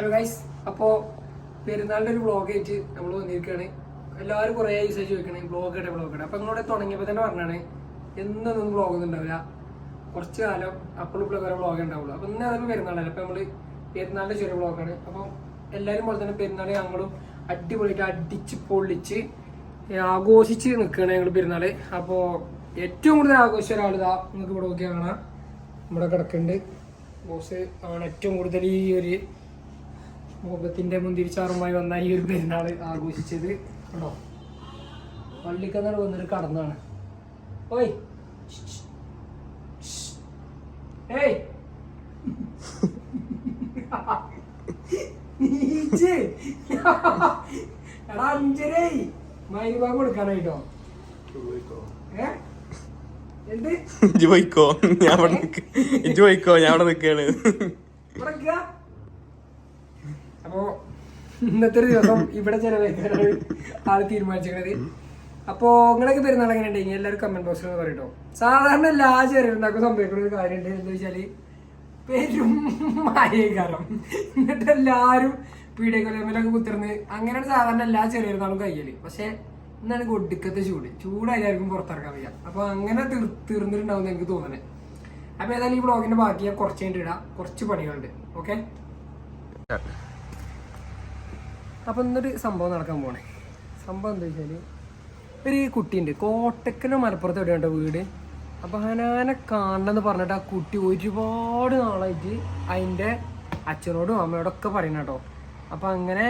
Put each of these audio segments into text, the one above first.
Hello guys അപ്പോൾ പെരുന്നാളിന്റെ ഒരു വ്ളോഗ് ആയിട്ട് നമ്മൾ വന്നിരിക്കുകയാണ് എല്ലാവരും കുറേ ദിവസം ചോദിക്കണേ വ്ളോഗ് ഇടേ വ്ളോഗ് ഇടേ. അപ്പോൾ നിങ്ങളോട് തുടങ്ങിയപ്പോൾ തന്നെ പറഞ്ഞാണ് എന്നൊന്നും വ്ളോഗ് ഒന്നും ഉണ്ടാവില്ല. കുറച്ച് കാലം അപ്പോഴും ഇപ്പോൾ വേറെ വ്ളോഗ് ഉണ്ടാവുള്ളൂ. അപ്പോൾ ഇന്ന് അതൊക്കെ പെരുന്നാളല്ലേ അപ്പോൾ നമ്മൾ പെരുന്നാളിന്റെ ചെറിയ ബ്ലോഗാണ് അപ്പോൾ എല്ലാവരും പോലെ തന്നെ പെരുന്നാൾ ഞങ്ങളും അടിപൊളിയായിട്ട് അടിച്ച് പൊള്ളിച്ച് ആഘോഷിച്ച് നിൽക്കുകയാണ് ഞങ്ങൾ പെരുന്നാൾ അപ്പോൾ ഏറ്റവും കൂടുതൽ ആഘോഷിച്ച ഒരാളിതാ നിങ്ങൾക്ക് ഇവിടെ നോക്കിയാൽ കാണാം. നമ്മുടെ കിടക്കുന്നുണ്ട് ബോസ് ആണ് ഏറ്റവും കൂടുതൽ ഈ ഒരു മുഖത്തിന്റെ മുന്തിരിച്ചാറുമായി വന്ന ഈ ഒരു പെരുന്നാൾ ആഘോഷിച്ചത് കേട്ടോ പള്ളിക്കന്നട വന്നൊരു കടന്നാണ്. ഓയ്. ഏയ്. നീച്ച്. എടാ അഞ്ചരേ. മൈരുവാ കൊടുക്കാനായിട്ടോ? ഏ? എന്ത്? ഇജ്ജ് പോയിക്കോ. ഞാൻ അവിടെ ഇജ്ജ് ഞാൻ അവിടെ നിക്കാണ്. അപ്പോ ഇന്നത്തെ ഒരു ദിവസം ഇവിടെ ചെലവഴിക്കാനാണ് ആൾ തീരുമാനിച്ചിരിക്കുന്നത്. അപ്പോ നിങ്ങളൊക്കെ പെരുന്നാൾ എങ്ങനെ ഉണ്ടെങ്കിൽ എല്ലാവരും കമന്റ് ബോക്സിൽ ഒന്ന് പറയട്ടോ. സാധാരണ എല്ലാ ചെറിയുണ്ടാക്കും സംഭവിക്കുന്ന ഒരു കാര്യമുണ്ട് എന്താ വെച്ചാൽ പെരും മഴകാലം എന്നിട്ട് എല്ലാരും കുത്തിരുന്ന് കുത്തിർന്ന് അങ്ങനെയാണ് സാധാരണ എല്ലാ ചെറിയ കയ്യൽ. പക്ഷെ ഇന്നാണ് ഒടുക്കത്തെ ചൂട്. ചൂടായിരിക്കും പുറത്തിറക്കാൻ വയ്യ അപ്പൊ അങ്ങനെ തീർ തീർന്നിട്ടുണ്ടാവും എനിക്ക് തോന്നുന്നത് അപ്പൊ ഏതായാലും ഈ ബ്ലോഗിന്റെ ബാക്കി ഞാൻ കുറച്ച് കഴിഞ്ഞിട്ട് ഇടാം. കുറച്ച് പണികളുണ്ട്. ഓക്കെ അപ്പൊ ഇന്നൊരു സംഭവം നടക്കാൻ പോണേ. സംഭവം എന്താ വെച്ചാൽ ഒരു കുട്ടിയുണ്ട്. കോട്ടക്കലോ മലപ്പുറത്ത് എവിടെയുണ്ട് വീട്? അപ്പോൾ ഹനാനെ കാണണമെന്ന് പറഞ്ഞിട്ട് ആ കുട്ടി ഒരുപാട് നാളായിട്ട് അതിന്റെ അച്ഛനോടും അമ്മയോടും ഒക്കെ പറയണ കേട്ടോ. അപ്പോൾ അങ്ങനെ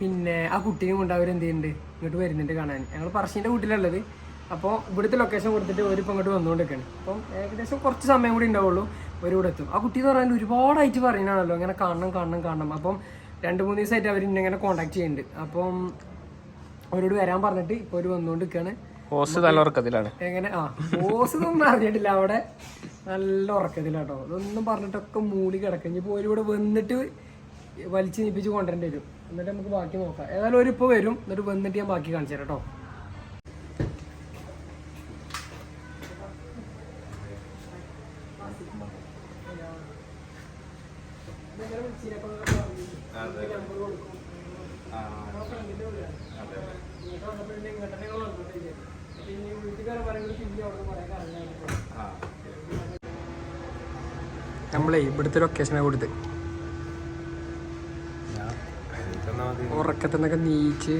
പിന്നെ ആ കുട്ടീനെ കൊണ്ട് അവർ എന്ത് ചെയ്യുന്നുണ്ട് ഇങ്ങോട്ട് വരുന്നുണ്ട് കാണാൻ. ഞങ്ങൾ പറശ്ശിന്റെ വീട്ടിലുള്ളത് അപ്പോൾ ഇവിടുത്തെ ലൊക്കേഷൻ കൊടുത്തിട്ട് ഒരു ഇങ്ങോട്ട് വന്നുകൊണ്ടിരിക്കുകയാണ് അപ്പം ഏകദേശം കുറച്ച് സമയം കൂടി ഉണ്ടാവുള്ളൂ ഒരു ഇവിടെ എത്തും. ആ കുട്ടി എന്ന് പറഞ്ഞാൽ ഒരുപാടായിട്ട് പറയുന്നതാണല്ലോ ഇങ്ങനെ കാണണം കാണണം കാണണം. അപ്പം രണ്ട് മൂന്ന് ദിവസമായിട്ട് അവർ ഇങ്ങനെ കോൺടാക്ട് ചെയ്യുന്നുണ്ട് അപ്പം അവരോട് വരാൻ പറഞ്ഞിട്ട് ഇപ്പൊ ഒരു വന്നുകൊണ്ടിരിക്കുകയാണ് നിൽക്കുകയാണ് നല്ല ഉറക്കത്തിലാണ്. എങ്ങനെ? ആ ഹോസ് ഒന്നും അറിഞ്ഞിട്ടില്ല. അവിടെ നല്ല ഉറക്കത്തിലാട്ടോ. അതൊന്നും പറഞ്ഞിട്ടൊക്കെ മൂടി കിടക്കും. ഇനിയിപ്പോൾ ഒരു ഇവിടെ വന്നിട്ട് വലിച്ചു നീപ്പിച്ച് കൊണ്ടുവരേണ്ടി വരും. എന്നിട്ട് നമുക്ക് ബാക്കി നോക്കാം. ഏതായാലും ഒരു ഇപ്പൊ വരും. എന്നിട്ട് വന്നിട്ട് ഞാൻ ബാക്കി കാണിച്ചു തരാം കേട്ടോ ഇവിടുത്തെ ലൊക്കേഷനെ കൊടുത്ത്. ഉറക്കത്തിനൊക്കെ നീച്ച്.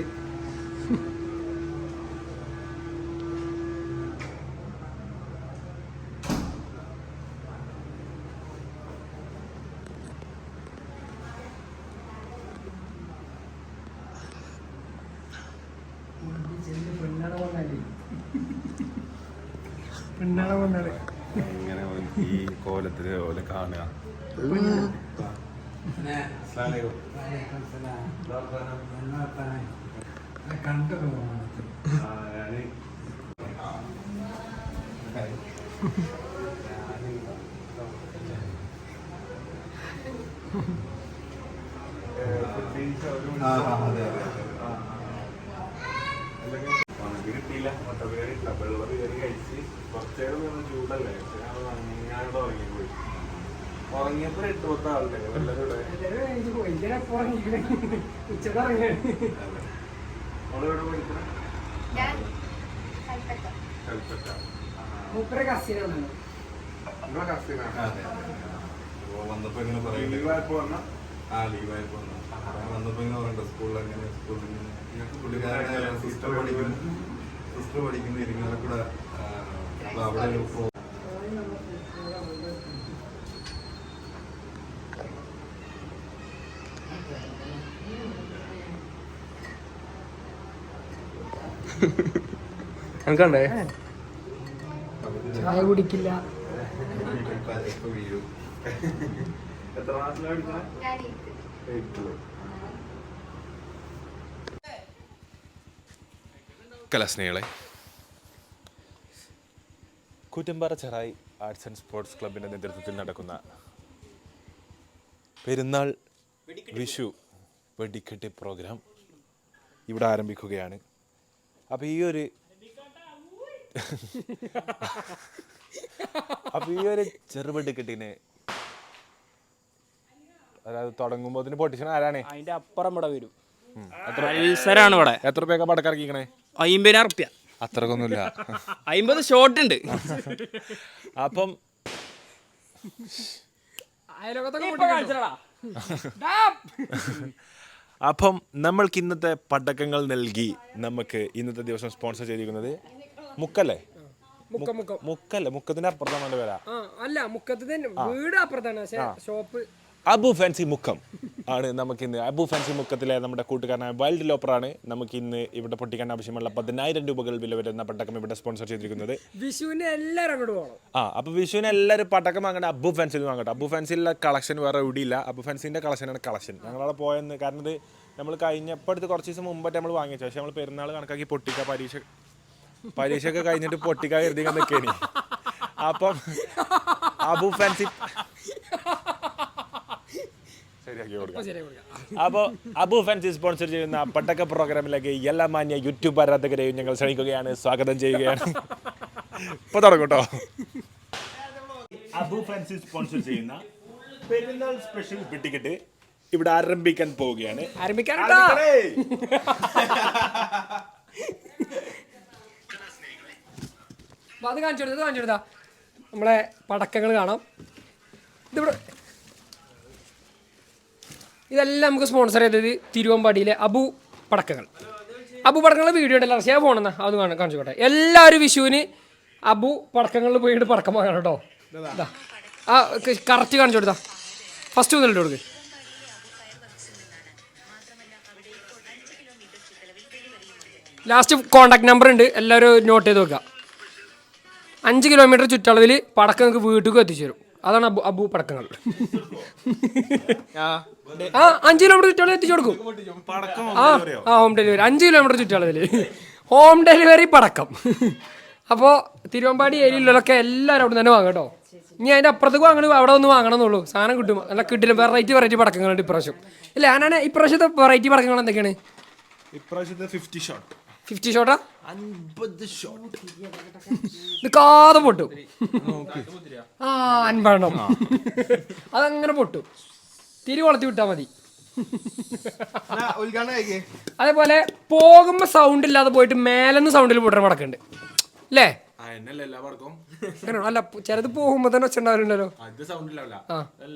പെണ്ണാണ് വന്നാലേ എങ്ങനെ ഈ കോലത്തിൽ ഓലെ കാണുക? കിട്ടിയില്ല. കിട്ടില്ല വെള്ളം കയറി കഴിച്ച് കുറച്ചേരം ചൂടല്ലേ? അങ്ങനെ തുടങ്ങി ഉറങ്ങിയപ്പോ എട്ട് പത്ത് ആളുടെ വന്നപ്പോ ഇങ്ങനെ പറയും ലീവായപ്പോ വന്ന? ആ ലീവായപ്പോ വന്നു. വന്നപ്പോ ഇങ്ങനെ പറയണ്ട സ്കൂളിൽ അങ്ങനെ സ്കൂളിൽ പുള്ളിക്കാരുടെ സിസ്റ്റർ പഠിക്കുന്നു. സിസ്റ്റർ പഠിക്കുന്ന ഇരിക്കുന്ന കൂടെ അവിടെ എനിക്കണ്ടേ? ചായ കുടിക്കില്ല. കലാസ്നേഹികളെ Koottampara Cherai arts and sports ക്ലബിന്റെ നേതൃത്വത്തിൽ നടക്കുന്ന പെരുന്നാൾ വിഷു വെടിക്കെട്ട് പ്രോഗ്രാം ഇവിടെ ആരംഭിക്കുകയാണ്. അപ്പോൾ ഈ ഒരു അപ്പോൾ ഈ ഒരു ചെറുപെടുക്കെട്ടിനെ അതായത് തുടങ്ങുമ്പോൾ അതിന് പൊട്ടിച്ചണ ആരാണ്? അതിന്റെ അപ്പുറം ഇവിടെ വരും. ഇവിടെ. എത്ര രൂപയൊക്കെ പടക്കിറക്കിക്കണേ അമ്പതിനായിരം റുപ്യ അത്രക്കൊന്നുമില്ല. അയിമ്പത് ഷോർട്ട് ഉണ്ട്. അപ്പം അയലോകത്തൊക്കെ. അപ്പം നമ്മൾക്ക് ഇന്നത്തെ പടക്കങ്ങൾ നൽകി നമുക്ക് ഇന്നത്തെ ദിവസം സ്പോൺസർ ചെയ്തിരിക്കുന്നത് മുക്കല്ലേ? മുക്കം മുക്കം. മുക്കല്ലേ? മുക്കത്തിന്റെ അപ്പുറത്താണ് വരാ അല്ല മുക്കത്ത് വീട് അപ്പുറത്താണ്. ഷോപ്പ് അബു ഫാൻസി മുഖം ആണ് നമുക്ക് ഇന്ന് അബു ഫാൻസി മുക്കത്തിലെ നമ്മുടെ കൂട്ടുകാരനായ വൈൽഡ് ലോപ്പറാണ് നമുക്ക് ഇന്ന് ഇവിടെ പൊട്ടിക്കാൻ ആവശ്യമുള്ള പതിനായിരം രൂപകൾ വില വരുന്ന പടക്കം ഇവിടെ സ്പോൺസർ ചെയ്തിരിക്കുന്നത്. വിഷുവിന് എല്ലാവരും അങ്ങോട്ട് പോകണം. ആ അപ്പോൾ വിഷുവിന് എല്ലാവരും പടക്കം വാങ്ങണ്ട അബു ഫാൻസിൽ വാങ്ങട്ടെ. അബു ഫാൻസിലെ കളക്ഷൻ വേറെ എവിടെയില്ല. അബു ഫാൻസിന്റെ കളക്ഷനാണ് കളക്ഷൻ. ഞങ്ങളവിടെ പോയെന്ന് കാരണം ഇത് നമ്മൾ കഴിഞ്ഞപ്പോഴത്തെ കുറച്ച് ദിവസം മുമ്പായിട്ട് നമ്മൾ വാങ്ങിച്ചു. പക്ഷേ നമ്മൾ പെരുന്നാൾ കണക്കാക്കി പൊട്ടിക്കുക പരീക്ഷ പരീക്ഷയൊക്കെ കഴിഞ്ഞിട്ട് പൊട്ടിക്കാൻ കരുതി നിൽക്കേനി അപ്പം അബു ഫാൻസി ശരിയാക്കി കൊടുക്കാം. അപ്പോൾ അബു ഫാൻസി സ്പോൺസർ ചെയ്യുന്ന പട്ടക്ക പ്രോഗ്രാമിലേക്ക് എല്ലാ മാന്യ യൂട്യൂബ് ആരാധകരെയും ഞങ്ങൾ ക്ഷണിക്കുകയാണ്. സ്വാഗതം ചെയ്യുകയാണ്. ഇപ്പൊ തുടങ്ങും കേട്ടോ അബു ഫാൻസി സ്പോൺസർ ചെയ്യുന്ന പെരുന്നാൾ സ്പെഷ്യൽ പെട്ടിക്കിട്ട് ഇവിടെ ആരംഭിക്കാൻ പോവുകയാണ്. ആരംഭിക്കാനുണ്ടോ അപ്പൊ അത് കാണിച്ചു കൊടുത്തത് നമ്മളെ പടക്കങ്ങൾ കാണാം. ഇതിവിടെ ഇതെല്ലാം നമുക്ക് സ്പോൺസർ ചെയ്തത് തിരുവമ്പാടിയിലെ അബു പടക്കങ്ങൾ. അബു പടക്കങ്ങളുടെ വീഡിയോ ഉണ്ടല്ലോ പക്ഷേ പോണെന്നാ? അത് കാണാൻ കാണിച്ചോട്ടെ എല്ലാവരും വിഷുവിന് അബു പടക്കങ്ങളിൽ പോയിട്ട് പടക്കം വാങ്ങണം കേട്ടോ. ആ കറക്റ്റ് കാണിച്ചു കൊടുത്താ. ഫസ്റ്റ് മുതലിട്ട് കൊടുക്ക്. ലാസ്റ്റ് കോണ്ടാക്ട് നമ്പർ ഉണ്ട്. എല്ലാവരും നോട്ട് ചെയ്ത് വെക്കുക. അഞ്ച് കിലോമീറ്റർ ചുറ്റളവിൽ പടക്കം നിങ്ങൾക്ക് വീട്ടിൽ എത്തിച്ചു തരും. അതാണ് അബു അബു പടക്കങ്ങൾ. ആ അഞ്ച് കിലോമീറ്റർ ചുറ്റളവിൽ എത്തിച്ചു കൊടുക്കും. ആ ആ ഹോം ഡെലിവറി അഞ്ച് കിലോമീറ്റർ ചുറ്റളവിൽ ഹോം ഡെലിവറി പടക്കം. അപ്പോൾ തിരുവമ്പാടി ഏരിയയിലുള്ളതൊക്കെ എല്ലാവരും അവിടെ തന്നെ വാങ്ങും കേട്ടോ. ഇനി അതിന്റെ അപ്പുറത്തേക്ക് വാങ്ങണം അവിടെ ഒന്ന് വാങ്ങണമെന്നുള്ളൂ. സാധനം കിട്ടും. നല്ല കിട്ടില്ല വെറൈറ്റി വെറൈറ്റി പടക്കങ്ങളുണ്ട് ഇപ്രാവശ്യം. ഇല്ല ഞാനാണ് ഇപ്രാവശ്യത്തെ വെറൈറ്റി പടക്കങ്ങൾ എന്തൊക്കെയാണ്? ഇപ്രാവശ്യത്തെ ഫിഫ്റ്റി ഷോട്ട് ഫിഫ്റ്റി ഷോട്ടാ ഇത് കാതെ പൊട്ടും. ആ അൻപെണ്ണം അതങ്ങനെ പൊട്ടും. തിരി വളർത്തി വിട്ടാ മതി. അതേപോലെ പോകുമ്പോ സൗണ്ട് ഇല്ലാതെ പോയിട്ട് മേലെന്ന് സൗണ്ടിൽ പൊട്ടണ പടക്കുണ്ട്. അല്ലേ അല്ല ചെറുത് പോകുമ്പോ തന്നെ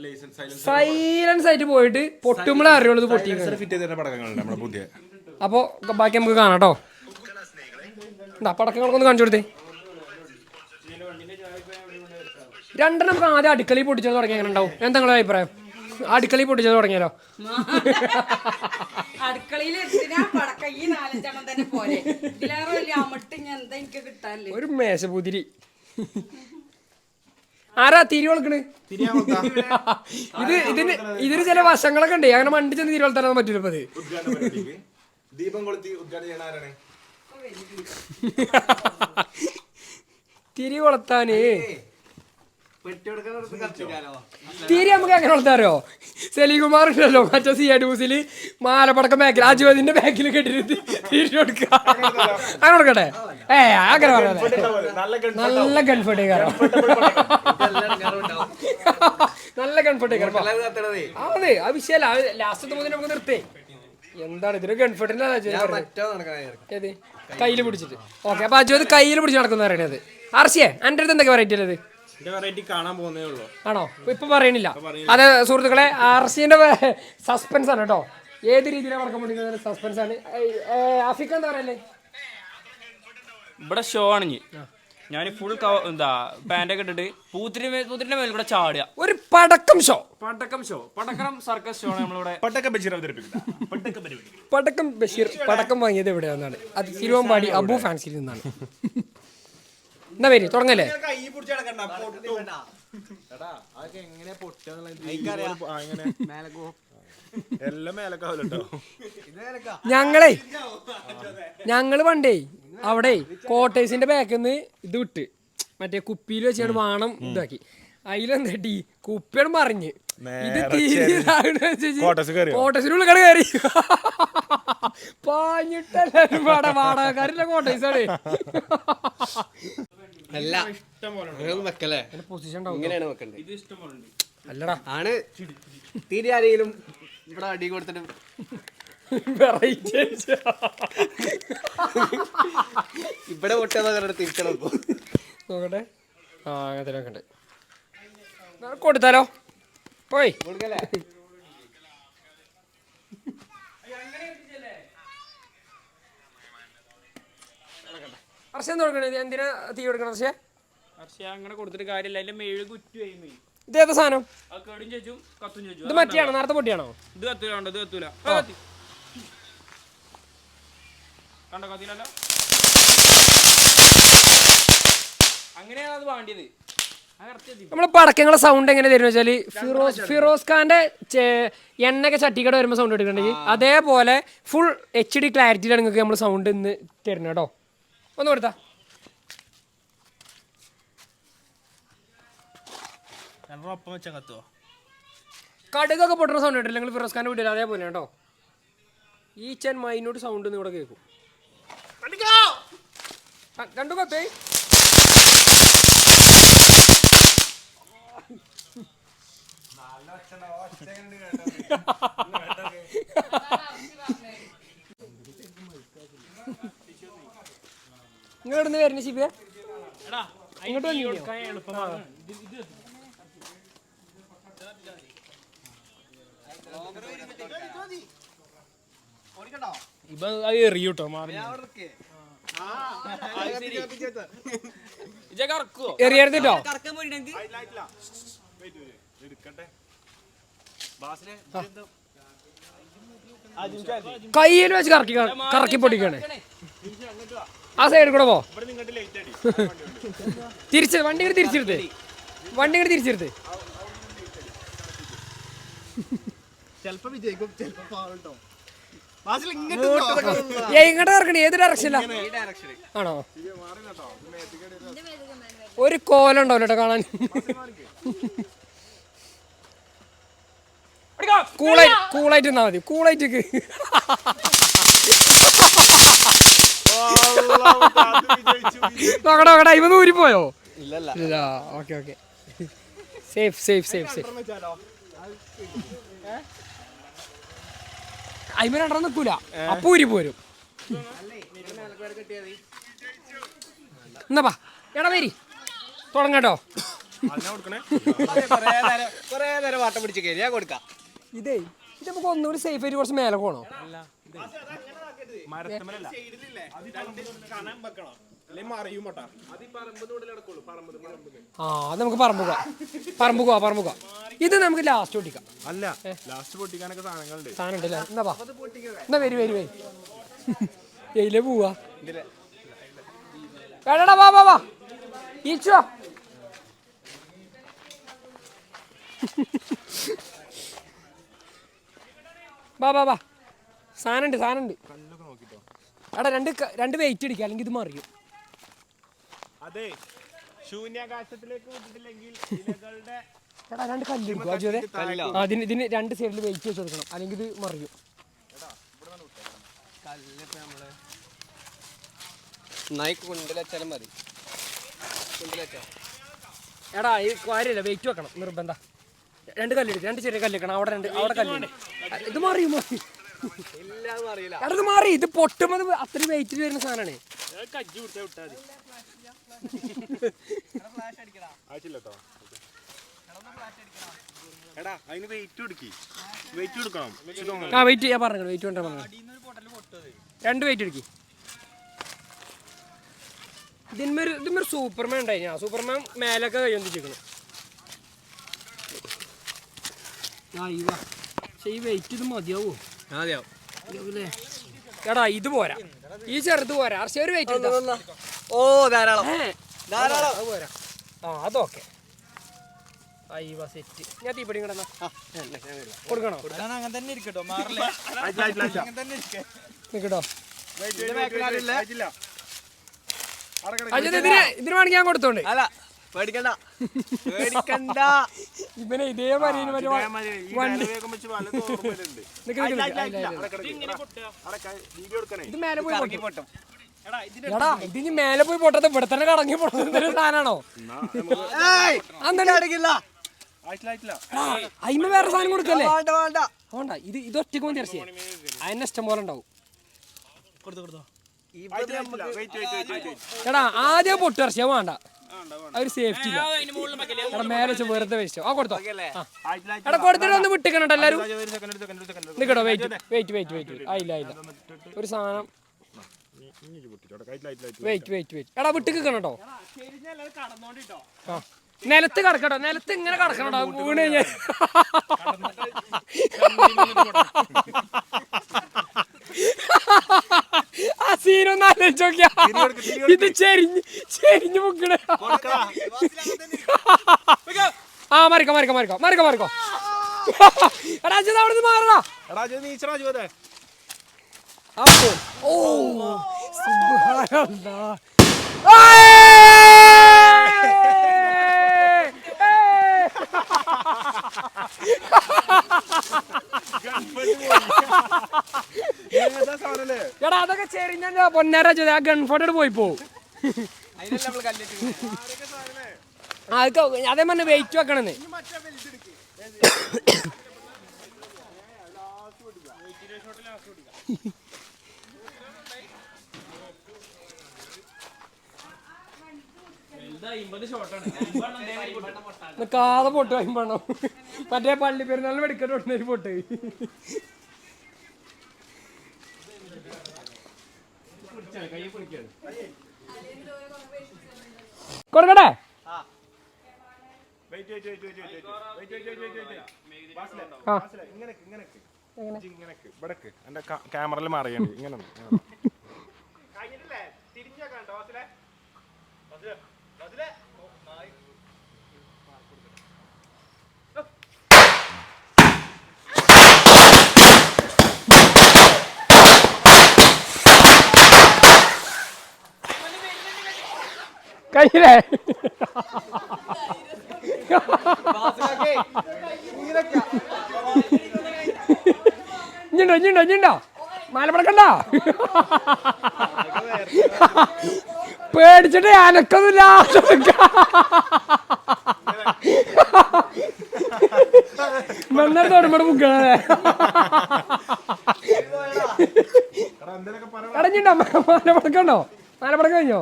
ലൈസൻസ് സൈലൻസ് സൈലൻസ് ആയിട്ട് പോയിട്ട് പൊട്ടുമ്പോൾ അറിയുള്ളൂ ഇത് പൊട്ടി അപ്പോൾ ബാക്കി നമുക്ക് കാണാം കേട്ടോ എന്താ പടക്കങ്ങളൊക്കെ ഒന്ന് കാണിച്ചു കൊടുത്തേ. രണ്ടെണ്ണം നമുക്ക് ആദ്യം അടുക്കളയിൽ പൊട്ടിച്ചാൽ തുടങ്ങി എങ്ങനെ ഉണ്ടാവും? എന്താ നിങ്ങളുടെ അഭിപ്രായം? അടുക്കളയിൽ പൊട്ടിച്ചത് തുടങ്ങിയാലോ? അടുക്കളയിൽ ഒരു മേശപുതിരി. ആരാ തിരി വളക്കണ്? ഇത് ഇതിന് ഇതിന് ചില വശങ്ങളൊക്കെ ഉണ്ട്. അങ്ങനെ മണ്ടി ചെന്ന് തിരി വളർത്താൻ പറ്റില്ല ഇപ്പത് ദീപം കൊളുത്തി ഉദ്ഘാടനം ചെയ്യണ ആരാണ്? തിരി വളർത്താന്. തിരി നമുക്ക് എങ്ങനെ വളർത്താറോ സെലികുമാർ ഉണ്ടല്ലോ മറ്റേ സി ഡൂസിൽ മാലപ്പടക്കം ബാക്കിൽ അജുവതിന്റെ ബാക്കിൽ കെട്ടിട്ട് തിരി കൊടുക്കുക. അങ്ങനെ കൊടുക്കട്ടെ? ഏ അങ്ങനെ നല്ല കംഫർട്ട് കാരണം നല്ല കംഫർട്ട് അതെ. ആ വിഷയല്ല. ലാസ്റ്റ് മുതൽ നമുക്ക് നിർത്തേ. എന്താണ്? ഇതിന് കൺഫർട്ടിന്റെ കയ്യിൽ പിടിച്ചിട്ട്. ഓക്കെ അപ്പൊ അജു അത് കയ്യിൽ പിടിച്ച് നടക്കുന്ന പറയണത്. ആർസിയെ എന്റെ അടുത്ത് എന്തൊക്കെ വെറൈറ്റി ഉള്ളത്? വെറൈറ്റി കാണാൻ പോകുന്നേ ഉള്ളൂ. ആണോ? ഇപ്പൊ പറയണില്ല. അത് സുഹൃത്തുക്കളെ ആർസിന്റെ സസ്പെൻസ് ആണ് കേട്ടോ. ഏത് രീതിയിലാണ് മറക്കാൻ പഠിക്കുന്നത് സസ്പെൻസ് ആണ്. ആഫിക്ക എന്താ പറയല്ലേ? ഇവിടെ ഷോ ആണ് ഞാൻ ഫുൾ എന്താ പാന്റൊക്കെ ഇട്ടിട്ട് പൂത്തിരി പൂത്തിരിന്റെ മേലെ കൂടെ ചാടുക. ഒരു പടക്കം ഷോ പടക്കം ഷോ പടക്കം സർക്കസ് ഷോ ആണ് നമ്മളിവിടെ. പടക്കം ബഷീർ അവതരിപ്പിക്കുന്നത് പടക്കം പടക്കം ബഷീർ പടക്കം വാങ്ങിയത് എവിടെയാണെന്നാണ്. അത് തിരുവമ്പാടി അബു ഫാൻസിൽ നിന്നാണ്. എന്നാ പേര് തുടങ്ങല്ലേ? ഞങ്ങളെ ഞങ്ങൾ പണ്ടേ അവിടെ കോട്ടേഴ്സിന്റെ ബാക്കിൽ നിന്ന് ഇത് വിട്ട്. മറ്റേ കുപ്പിയിൽ വെച്ചാണ് വാണം ഇതാക്കി. അതിലെന്താട്ടി കുപ്പിയാണ് മറിഞ്ഞ്. ഇത്? കോട്ടേഴ്സിനുള്ളിൽ കട കയറി പാഞ്ഞിട്ടല്ലാരും വാട വാടകക്കാരില്ല കോട്ടേഴ്സാണ് അല്ല വെക്കല്ലേ? പൊസിഷൻ ഇങ്ങനെയാണ് വെക്കണ്ടേ? അല്ലടാ. ആണ്. തീരെ ആരെങ്കിലും ഇവിടെ അടി കൊടുത്തിട്ട് ഇവിടെ പൊട്ടിയതൊക്കെ തിരിച്ചണം നോക്കട്ടെ. ആ അങ്ങനത്തെ നോക്കണ്ടേ കൊടുത്താലോ? പോയി. എന്തിനാ തീ കൊടുക്കണം അങ്ങനെ കൊടുത്തിട്ട് കാര്യമില്ല. അതിന്റെ മേഴ് സാധനം? ഇത് മറ്റിയാണോ നേരത്തെ പൊട്ടിയാണോ? ഇത് കത്തൂല ഇത് കത്തൂല. കണ്ടോ? അങ്ങനെയാണ് അത് വേണ്ടിയത്. നമ്മൾ പടക്കങ്ങളെ സൗണ്ട് എങ്ങനെ തരുന്ന വെച്ചാൽ ഫിറോസ് ഫിറോസ് ഖാന്റെ എണ്ണയൊക്കെ ചട്ടിക്കട വരുമ്പോൾ സൗണ്ട് എടുക്കണ്ടെങ്കിൽ അതേപോലെ ഫുൾ എച്ച് ഡി ക്ലാരിറ്റിയിലാണ് നിങ്ങൾക്ക് നമ്മൾ സൗണ്ട് ഇന്ന് തരുന്നത് കേട്ടോ. ഒന്ന് കൊടുത്താ. കടുകൊക്കെ പൊട്ടുന്ന സൗണ്ട് നിങ്ങൾ ഫിറോസ് ഖാന്റെ വീട്ടിൽ അതേപോലെ കേട്ടോ. ഈ ചെൻ മൈനോട്ട് സൗണ്ട് ഇവിടെ കേൾക്കും. കണ്ടു കത്തേ. നിങ്ങൾ ഇവിടുന്ന് വരുന്ന ശിബിയ ഇങ്ങോട്ട് ഇപ്പൊ അത് എറിയൂട്ടോ മാറി കറക്കാൻ പോയിട്ടുണ്ടെങ്കിൽ എടുക്കട്ടെ കയ്യിൽ വെച്ച് കറക്കി കറക്കി പൊട്ടിക്കാണ് ആ സൈഡിൽ കൂടെ പോ. തിരിച്ച് വണ്ടി കൂടി തിരിച്ചെടുത്ത് വണ്ടി കൂടി തിരിച്ചെടുത്ത് ചിലപ്പോ വിജയിക്കും ചിലപ്പോ പാവട്ടോ ഏ ഇങ്ങോട്ട് ഇറക്കണേ. ഏത് ഡയറക്ഷന് ആണോ? ഒരു കോലുണ്ടാവില്ല കേട്ടോ കാണാൻ. കൂളായിട്ട് കൂളായിട്ട് നിന്നാ മതി. കൂളായിട്ട് നോക്കടാ നോക്കടാ ഇവന്ന് ഊരിപ്പോയോ? ഇല്ലല്ല. ഇല്ല. Okay okay. Safe safe safe safe Aiman രണ്ടെണ്ണം നിൽക്കൂല അപ്പൊ ഊരി പോരും എന്നാ എടാ വരി. തുടങ്ങട്ടോ കൊറേ നേരം കൊറേ നേരം വാട്ടം പിടിച്ച് കയറി കൊടുക്കാം. ഇതേ ഇത് നമുക്ക് ഒന്നുകൂടി സേഫ് ആയിട്ട് കുറച്ച് മേലെ പോണോ. ആ അത് നമുക്ക് പറമ്പ് പോവാം പറമ്പ് പോവാം പറമ്പ് പോവാം ഇത് നമുക്ക് ലാസ്റ്റ് പൊട്ടിക്കാം. അല്ല ലാസ്റ്റ് പൊട്ടിക്കാനൊക്കെ സാധനങ്ങളുണ്ട്. സാധനം ഉണ്ടല്ലേ എന്നാ വാ. എന്നാ വരും വരും വരും. എയിലേ പോവാ. വേണടാ വാ വാ വാ. ഈച്ചോ വാ ബാ ബാ സാധനമുണ്ട് സാധനമുണ്ട്. എടാ രണ്ട് രണ്ട് വെയിറ്റ് അടിക്കുക അല്ലെങ്കിൽ ഇത് മറിയും. അതെ ശൂന്യാകാശത്തിലേക്ക് വിട്ടിട്ടില്ലെങ്കിൽ ഇലകളുടെ എടാ രണ്ട് കല്ല് എടുക്കും അജുവേ അതിന് ഇതിന് രണ്ട് സൈഡിൽ വെയിറ്റ് വെച്ച് കൊടുക്കണം. അല്ലെങ്കിൽ ഇത് മറിയും. എടാ ഈ കാര്യമില്ല വെയിറ്റ് വെക്കണം നിർബന്ധ. രണ്ട് കല്ലെടുക്കും രണ്ട് ചെറിയ കല്ല് വെക്കണം അവിടെ രണ്ട് അവിടെ കല്ലുണ്ട് ഇത് മാറി മാറി. മാറി. ഇത് പൊട്ടുമ്പോൾ ഇത് അത്രയും വെയിറ്റിൽ വരുന്ന സാധനമാണ് വെയിറ്റ് കൊടുക്കി. വെയിറ്റ് കൊടുക്കണം. ഇത് തോന്നണം. ആ വെയിറ്റ് ചെയ്യാൻ പറഞ്ഞു വെയിറ്റ് കൊണ്ടാ പറഞ്ഞു രണ്ട് വെയിറ്റ് എടുക്കി. ഇതിന്മേൽ ഇതിന്മേൽ സൂപ്പർമാൻ ഉണ്ടായി. ഞാൻ സൂപ്പർമാൻ മേലൊക്കെ കയ്യൊന്നിച്ചിരിക്കണം ആ ഇവ പക്ഷെ ഈ വെയിറ്റ് ഇത് മതിയാവോ? അതെയോ എടാ ഇത് പോരാ. ഈ ചെറുത് പോരാ. പക്ഷെ ഒരു വെയിറ്റ് ഓ ധാരാളം. ധാരാളം. അത് പോരാ. ആ അതൊക്കെ. അയ്യവ സെറ്റ് ഞാൻ തീപ്പടി കിടന്ന കൊടുക്കണോ? അങ്ങനെ തന്നെ ഇരിക്കട്ടോ മാറില്ല. നിൽക്കട്ടോ ഇതിന് വേണമെങ്കിൽ ഞാൻ കൊടുത്തോണ്ട്. അല്ല. പേടിക്കണ്ട. പേടിക്കണ്ട. ഇവനെ ഇതേമാതിരി ഇതിന് മറ്റേ വ- വണ്ടി നിക്ക് നിക്ക് നിക്ക്. ഇത് മേലെ പോയി പൊട്ടും. പൊട്ടും എടാ ഇത് ഇനി മേലെ പോയി പൊട്ടത് ഇവിടെ തന്നെ കടങ്ങി പൊട്ടുന്ന ഒരു സാധനമാണോ നമുക്ക് അന്നേ അടിക്കില്ല. അയിമ വേറെ സാധനം കൊടുക്കല്ലേ? വേണ്ട ഇത് ഇത് ഒറ്റയ്ക്ക് മതി ഇറച്ചി. അതിന് ഇഷ്ടം പോലെ ഉണ്ടാവും എടാ ആദ്യം പൊട്ട് ഇറച്ചി അത് വേണ്ട. അതൊരു സേഫ്റ്റി ഇല്ല. എടാ മേലെ വെച്ച് വെറുതെ വെച്ചോ ആ കൊടുത്തോ. എടാ കൊടുത്തിട്ട് ഒന്ന് വിട്ടിക്കണോ എല്ലാരും. നിക്കടോ വെയിറ്റ് വെയിറ്റ് വെയിറ്റ് വെയിറ്റ് ആയില്ല ആയില്ല. ഒരു സാധനം. വെയിറ്റ് വെയിറ്റ് വെയിറ്റ് എടാ വിട്ടിക്ക് കേട്ടോ ആ. നിലത്ത് കിടക്കട്ടോ നിലത്ത് ഇങ്ങനെ കിടക്കണോ വീണ് കഴിഞ്ഞാൽ ആ സീനൊന്ന് ആലോചിച്ച് നോക്കിയാ. ഇത് ചെരിഞ്ഞ് ചെരിഞ്ഞ് മുക്കണേ. ആ മറിക്കോ മറിക്കോ മറിക്കോ മറിക്കോ മറിക്കോ. എടാ അജിത് അവിടെ നിന്ന് മാറടാ അപ്പോ ഓ സുബ്ഹാനല്ലാ എടാ അതൊക്കെ ചെറിഞ്ഞ പൊന്നാര ആ ഗൺഫോട്ടോട് പോയി പോവും അതൊക്കെ അതേ പറഞ്ഞ വെയിറ്റ് വെക്കണെന്ന്. കാതെ പൊട്ട് അയിമ്പണം മറ്റേ പള്ളി പെരുന്നാളിന് വെടിക്കട്ട് ഉടനെ പൊട്ട് കൊടുക്കട്ടെ ക്യാമറയിൽ മാറിയാണ് ഇങ്ങനെ കഴിഞ്ഞില്ലേ? ഇഞ്ഞുണ്ടോ ഇഞ്ഞുണ്ടോ ഇഞ്ഞുണ്ടോ? മാലപ്പടക്കണ്ട പേടിച്ചിട്ട് അനക്കൊന്നുമില്ല. മണ്ണാർ തോടുമ്പോൾ മുക്കണേ അടഞ്ഞിണ്ടോ മാലപ്പടക്കണ്ടോ മാലപ്പടക്കം കഴിഞ്ഞോ?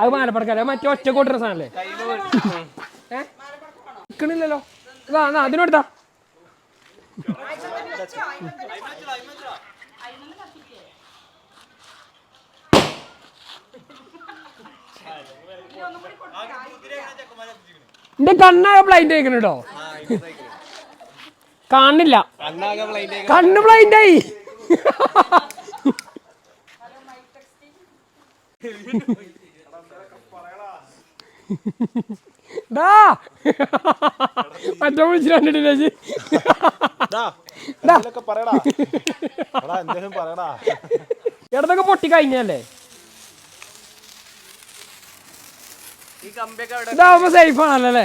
അത് മാലപ്പടക്കല്ല മറ്റേ ഒറ്റ കൂട്ടുന്ന സാധനല്ലേ? നിക്കണില്ലല്ലോ. അതാ അതിനോടുത്താ. എന്റെ കണ്ണാകെ ബ്ലൈൻഡ് ആയിക്കണ കേട്ടോ കാണില്ല. കണ്ണ് ബ്ലൈൻഡ് ആയി. ഡാ. മറ്റോ വിളിച്ച് കണ്ടിട്ടില്ല ചേച്ചി ഇടതൊക്കെ പൊട്ടി കഴിഞ്ഞല്ലേ? ഇതാവുമ്പോ സേഫ് ആണല്ലേ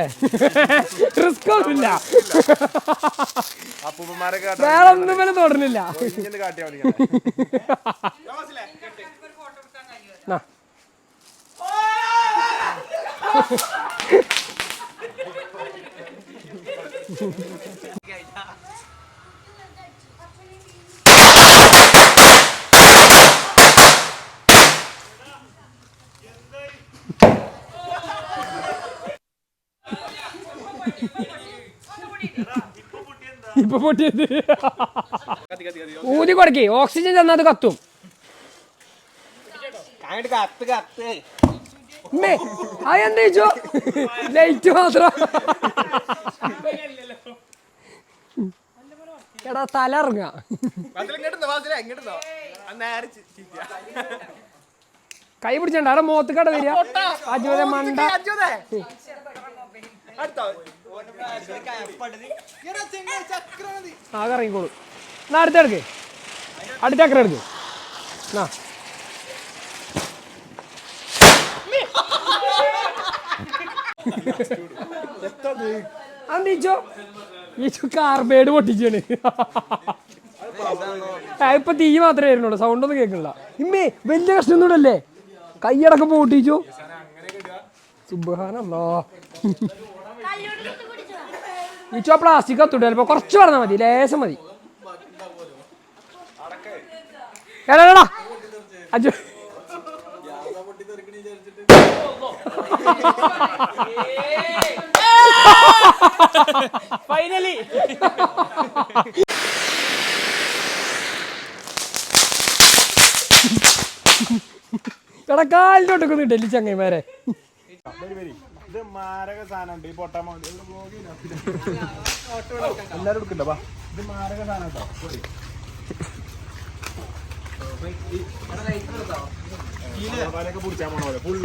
റിസ്ക് ഒന്നുമില്ല. വേറെ ഒന്നും വരെ പൊട്ടിയത് ഊതി കൊടുക്കേ. ഓക്സിജൻ തന്നത് കത്തും. അതെന്താ ചോദിച്ചോ? ലൈറ്റ് മാത്രം. എടാ തല ഇറങ്ങ. കൈ പിടിച്ചണ്ട അവിടെ മോത്ത് കട വരിക. അജുവലെ മണ്ട. അടുത്തോ? ആകെ ഇറങ്ങിക്കോളൂ. എന്നാ അടുത്ത എടുക്ക്. അടുത്ത അക്കറ എടുക്ക്. എന്നാ അന്തീച്ചോ ഈച്ചോ? കാർബേഡ് പൊട്ടിച്ചാണ്. ഇപ്പൊ തീ മാത്രമേ വരുന്നുള്ളൂ. സൗണ്ട് ഒന്നും കേൾക്കണില്ല ഇമ്മേ വലിയ കഷ്ടൊന്നും അല്ലേ കൈയടക്കം പൊട്ടിച്ചു? സുബാനല്ലോ ഇച്ചു പ്ലാസ്റ്റിക് കത്തുണ്ട് ചിലപ്പോ കുറച്ച് പറഞ്ഞാൽ മതി. ലേശം മതി. എടാ അജു. ഫൈനലി എടാ കാലിന്റെ ഒട്ടൊക്കെ ഡൽഹി ചങ്ങൈമാരെ ഇത് മാരക സാധനം ഈ പൊട്ടാൻ എല്ലാരും എടുക്കണ്ട വാ. ഇത് മാരക സാധനം കേട്ടോ. ൊക്കെ പിടിച്ചാൽ പോണ പോലെ. ഫുൾ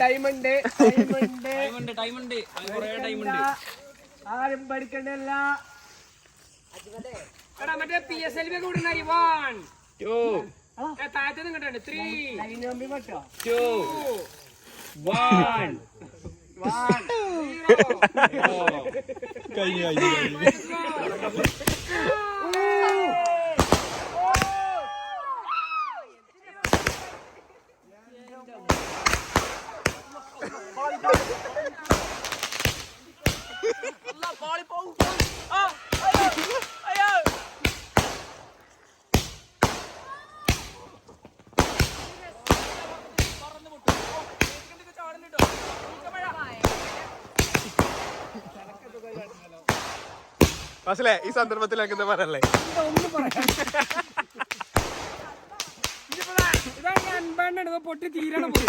ടൈമുണ്ട് ടൈമുണ്ട് ടൈമുണ്ട് ആരും പഠിക്കണ്ടല്ല എടാ മറ്റേ പി എസ് എൽ ബി കൂടി വൺ ടു. താഴത്തെ നിങ്ങട്ടുണ്ട് ത്രീ ടു. വൺ. മനസ്സിലെ ഈ സന്ദർഭത്തിൽ എനിക്ക് എന്താ പറയല്ലേ പൊട്ടി തീരണം പോയി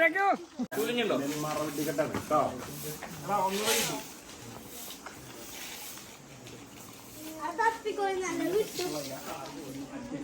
താങ്ക് യു താങ്ക് യു